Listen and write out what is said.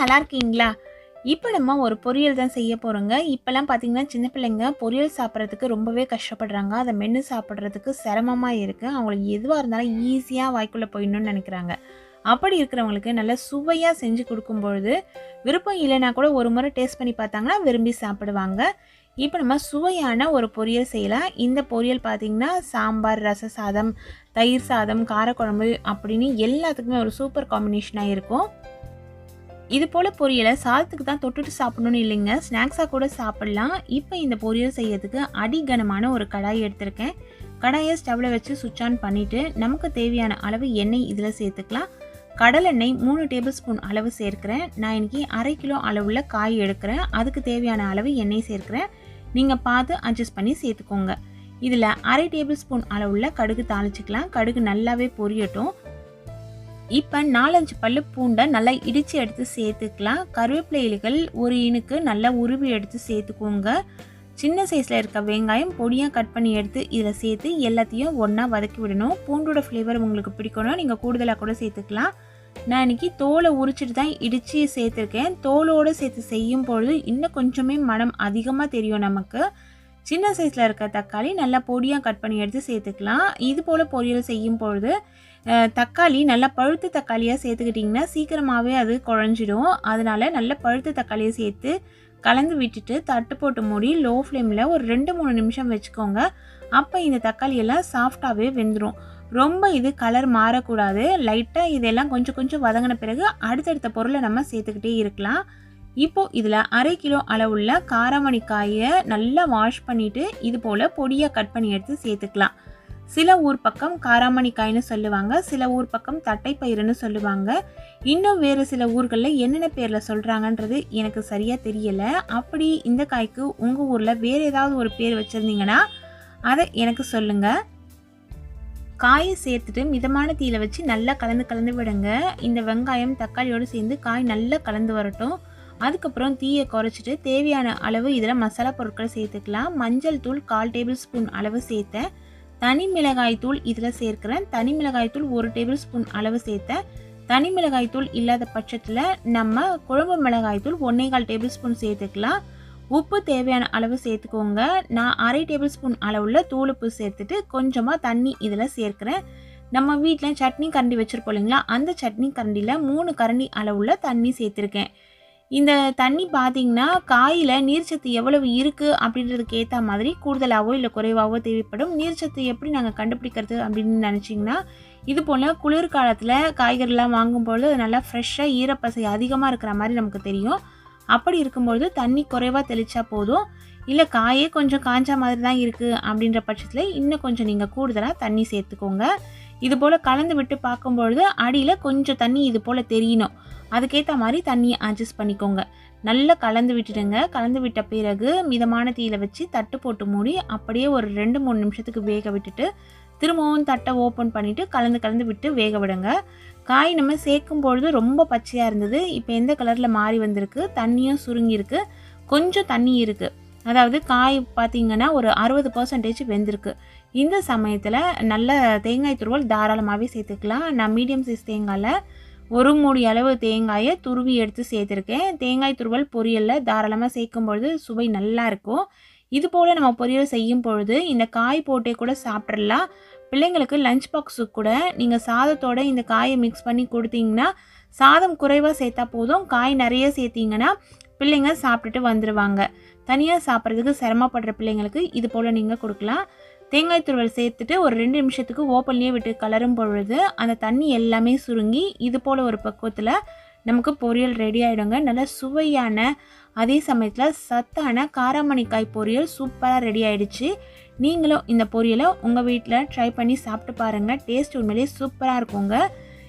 நல்லா இருக்கீங்களா? இப்போ நம்ம ஒரு பொரியல் தான் செய்ய போகிறோங்க இப்போல்லாம் பார்த்தீங்கன்னா சின்ன பிள்ளைங்க பொரியல் சாப்பிட்றதுக்கு ரொம்பவே கஷ்டப்படுறாங்க. அதை மென்று சாப்பிட்றதுக்கு சிரமமாக இருக்குது அவங்களுக்கு எதுவாக இருந்தாலும் ஈஸியாக வாய்க்குள்ளே போயிடணும்னு நினைக்கிறாங்க. அப்படி இருக்கிறவங்களுக்கு நல்ல சுவையாக செஞ்சு கொடுக்கும்பொழுது விருப்பம் இல்லைன்னா கூட ஒரு முறை டேஸ்ட் பண்ணி பார்த்தாங்கன்னா விரும்பி சாப்பிடுவாங்க. இப்போ நம்ம சுவையான ஒரு பொரியல் செய்யலாம். இந்த பொரியல் பார்த்திங்கன்னா சாம்பார் ரச சாதம் தயிர் சாதம் காரக்குழம்பு அப்படின்னு எல்லாத்துக்குமே ஒரு சூப்பர் காம்பினேஷனாக இருக்கும். இது போல் பொரியலை சாதத்துக்கு தான் தொட்டுட்டு சாப்பிடணும்னு இல்லைங்க. ஸ்நாக்ஸாக கூட சாப்பிட்லாம். இப்போ இந்த பொரியல் செய்யறதுக்கு அடிகனமான ஒரு கடாய் எடுத்திருக்கேன். கடாயை ஸ்டவ்வில் வச்சு சுவிட்ச் ஆன் பண்ணிவிட்டு நமக்கு தேவையான அளவு எண்ணெய் இதில் சேர்த்துக்கலாம். கடலெண்ணெய் மூணு டேபிள் ஸ்பூன் அளவு சேர்க்குறேன். நான் இன்றைக்கி அரை கிலோ அளவுள்ள காய் எடுக்கிறேன். அதுக்கு தேவையான அளவு எண்ணெய் சேர்க்குறேன். நீங்கள் பார்த்து அட்ஜஸ்ட் பண்ணி சேர்த்துக்கோங்க. இதில் அரை டேபிள் ஸ்பூன் அளவுள்ள கடுகு தாளிச்சிக்கலாம். கடுகு நல்லாவே பொரியட்டும். இப்போ நாலஞ்சு பல்லு பூண்டை நல்லா இடித்து எடுத்து சேர்த்துக்கலாம். கருவேப்பிலை இலைகள் ஒரு இனுக்கு நல்லா உருவி எடுத்து சேர்த்துக்கோங்க. சின்ன சைஸில் இருக்க வெங்காயம் பொடியாக கட் பண்ணி எடுத்து இதில் சேர்த்து எல்லாத்தையும் ஒன்றா வதக்கி விடணும். பூண்டோட ஃப்ளேவர் உங்களுக்கு பிடிக்கணும் நீங்கள் கூடுதலாக கூட சேர்த்துக்கலாம். நான் இன்றைக்கி தோலை உரிச்சிட்டு தான் இடித்து சேர்த்துருக்கேன். தோலோடு சேர்த்து செய்யும் பொழுது இன்னும் கொஞ்சமே மனம் அதிகமாக தெரியும் நமக்கு. சின்ன சைஸில் இருக்க தக்காளி நல்லா பொடியாக கட் பண்ணி எடுத்து சேர்த்துக்கலாம். இது போல் பொரியல் செய்யும் பொழுது தக்காளி நல்லா பழுத்த தக்காளியாக சேர்த்துக்கிட்டிங்கன்னா சீக்கிரமாகவே அது குழஞ்சிடும். அதனால் நல்ல பழுத்த தக்காளியை சேர்த்து கலந்து விட்டுட்டு தட்டு போட்டு மூடி லோ ஃப்ளேமில் ஒரு ரெண்டு மூணு நிமிஷம் வச்சுக்கோங்க. அப்போ இந்த தக்காளியெல்லாம் சாஃப்டாகவே வெந்துடும் ரொம்ப இது கலர் மாறக்கூடாது. லைட்டாக இதெல்லாம் கொஞ்சம் கொஞ்சம் வதங்கின பிறகு அடுத்தடுத்த பொருளை நம்ம சேர்த்துக்கிட்டே இருக்கலாம். இப்போது இதில் அரை கிலோ அளவுள்ள காராமணி காயை நல்லா வாஷ் பண்ணிவிட்டு இது போல் பொடியாக கட் பண்ணி எடுத்து சேர்த்துக்கலாம். சில ஊர் பக்கம் காராமணிக்காய்னு சொல்லுவாங்க சில ஊர் பக்கம் தட்டைப்பயிறுன்னு சொல்லுவாங்க. இன்னும் வேறு சில ஊர்களில் என்னென்ன பேரில் சொல்கிறாங்கன்றது எனக்கு சரியாக தெரியலை. அப்படி இந்த காய்க்கு உங்கள் ஊரில் வேறு ஏதாவது ஒரு பேர் வச்சுருந்தீங்கன்னா அதை எனக்கு சொல்லுங்கள் காயை சேர்த்துட்டு மிதமான தீயில் வச்சு நல்லா கலந்து கலந்து விடுங்க. இந்த வெங்காயம் தக்காளியோடு சேர்ந்து காய் நல்லா கலந்து வரட்டும். அதுக்கப்புறம் தீயை குறைச்சிட்டு தேவையான அளவு இதில் மசாலா பொருட்களை சேர்த்துக்கலாம். மஞ்சள் தூள் கால் டேபிள் ஸ்பூன் அளவு சேர்த்தேன். தனி மிளகாய்த்தூள் இதில் சேர்க்குறேன். தனி மிளகாய்த்தூள் ஒரு டேபிள் ஸ்பூன் அளவு சேர்த்தேன். தனி மிளகாய்த்தூள் இல்லாத பட்சத்தில் நம்ம குழம்பு மிளகாய் தூள் ஒன்னேகால் டேபிள் ஸ்பூன் சேர்த்துக்கலாம். உப்பு தேவையான அளவு சேர்த்துக்கோங்க. நான் அரை டேபிள் ஸ்பூன் அளவுள்ள தூளுப்பு சேர்த்துட்டு கொஞ்சமாக தண்ணி இதில் சேர்க்குறேன். நம்ம வீட்டில் சட்னி கரண்டி வச்சுருப்போம் இல்லைங்களா? அந்த சட்னி கரண்டியில் மூணு கரண்டி அளவுள்ள தண்ணி சேர்த்துருக்கேன். இந்த தண்ணி பார்த்தீங்கன்னா காயில் நீர்ச்சத்து எவ்வளவு இருக்குது அப்படின்றதுக்கு ஏற்ற மாதிரி கூடுதலாகவோ இல்லை குறைவாகவோ தேவைப்படும். நீர்ச்சத்து எப்படி நாங்கள் கண்டுபிடிக்கிறது அப்படின்னு நினச்சிங்கன்னா இது போல் குளிர்காலத்தில் காய்கறிலாம் வாங்கும்பொழுது அது நல்லா ஃப்ரெஷ்ஷாக ஈரப்பசை அதிகமாக இருக்கிற மாதிரி நமக்கு தெரியும். அப்படி இருக்கும்பொழுது தண்ணி குறைவாக தெளித்தா போதும். இல்லை காயே கொஞ்சம் காஞ்ச மாதிரி தான் இருக்குது அப்படின்ற பட்சத்தில் இன்னும் கொஞ்சம் நீங்கள் கூடுதலாக தண்ணி சேர்த்துக்கோங்க. இது போல் கலந்து விட்டு பார்க்கும்பொழுது அடியில் கொஞ்சம் தண்ணி இது போல் தெரியணும். அதுக்கேற்ற மாதிரி தண்ணியை அட்ஜஸ்ட் பண்ணிக்கோங்க. நல்லா கலந்து விட்டுடுங்க. கலந்து விட்ட பிறகு மிதமான தீயில வச்சு தட்டு போட்டு மூடி அப்படியே ஒரு ரெண்டு மூணு நிமிஷத்துக்கு வேக விட்டுட்டு திரும்பவும் தட்டை ஓப்பன் பண்ணிவிட்டு கலந்து கலந்து விட்டு வேக விடுங்க. காய் நம்ம சேர்க்கும் பொழுது ரொம்ப பச்சையாக இருந்தது. இப்போ எந்த கலரில் மாறி வந்திருக்கு? தண்ணியும் சுருங்கியிருக்கு. கொஞ்சம் தண்ணி இருக்குது அதாவது காய் பார்த்திங்கன்னா ஒரு அறுபது பர்சன்டேஜ் வெந்திருக்கு. இந்த சமயத்தில் நல்ல தேங்காய் துருவல் தாராளமாகவே சேர்த்துக்கலாம். நான் மீடியம் சைஸ் தேங்காயில் ஒரு மூடி அளவு தேங்காயை துருவி எடுத்து சேர்த்துருக்கேன். தேங்காய் துருவல் பொரியலில் தாராளமாக சேர்க்கும் பொழுது சுவை நல்லா இருக்கும். இது போல் நம்ம பொரியல் செய்யும் பொழுது இந்த காய் போட்டே கூட சாப்பிட்றலாம் பிள்ளைங்களுக்கு லஞ்ச் பாக்ஸுக்கு கூட நீங்கள் சாதத்தோட இந்த காயை மிக்ஸ் பண்ணி கொடுத்தீங்கன்னா சாதம் குறைவாக சேர்த்தா போதும். காய் நிறைய சேர்த்திங்கன்னா பிள்ளைங்க சாப்பிட்டுட்டு வந்துடுவாங்க தனியாக சாப்பிட்றதுக்கு சிரமப்படுற பிள்ளைங்களுக்கு இது போல் நீங்கள் கொடுக்கலாம். தேங்காய் துருவல் சேர்த்துட்டு ஒரு ரெண்டு நிமிஷத்துக்கு ஓப்பன்லேயே விட்டு கலரும் பொழுது அந்த தண்ணி எல்லாமே சுருங்கி இது போல் ஒரு பக்குவத்தில் நமக்கு பொரியல் ரெடி ஆகிடுங்க நல்ல சுவையான அதே சமயத்தில் சத்தான காராமணிக்காய் பொரியல் சூப்பராக ரெடி ஆகிடுச்சு நீங்களும் இந்த பொரியலை உங்கள் வீட்டில் ட்ரை பண்ணி சாப்பிட்டு பாருங்கள் டேஸ்ட் உண்மையிலேயே சூப்பராக இருக்குங்க.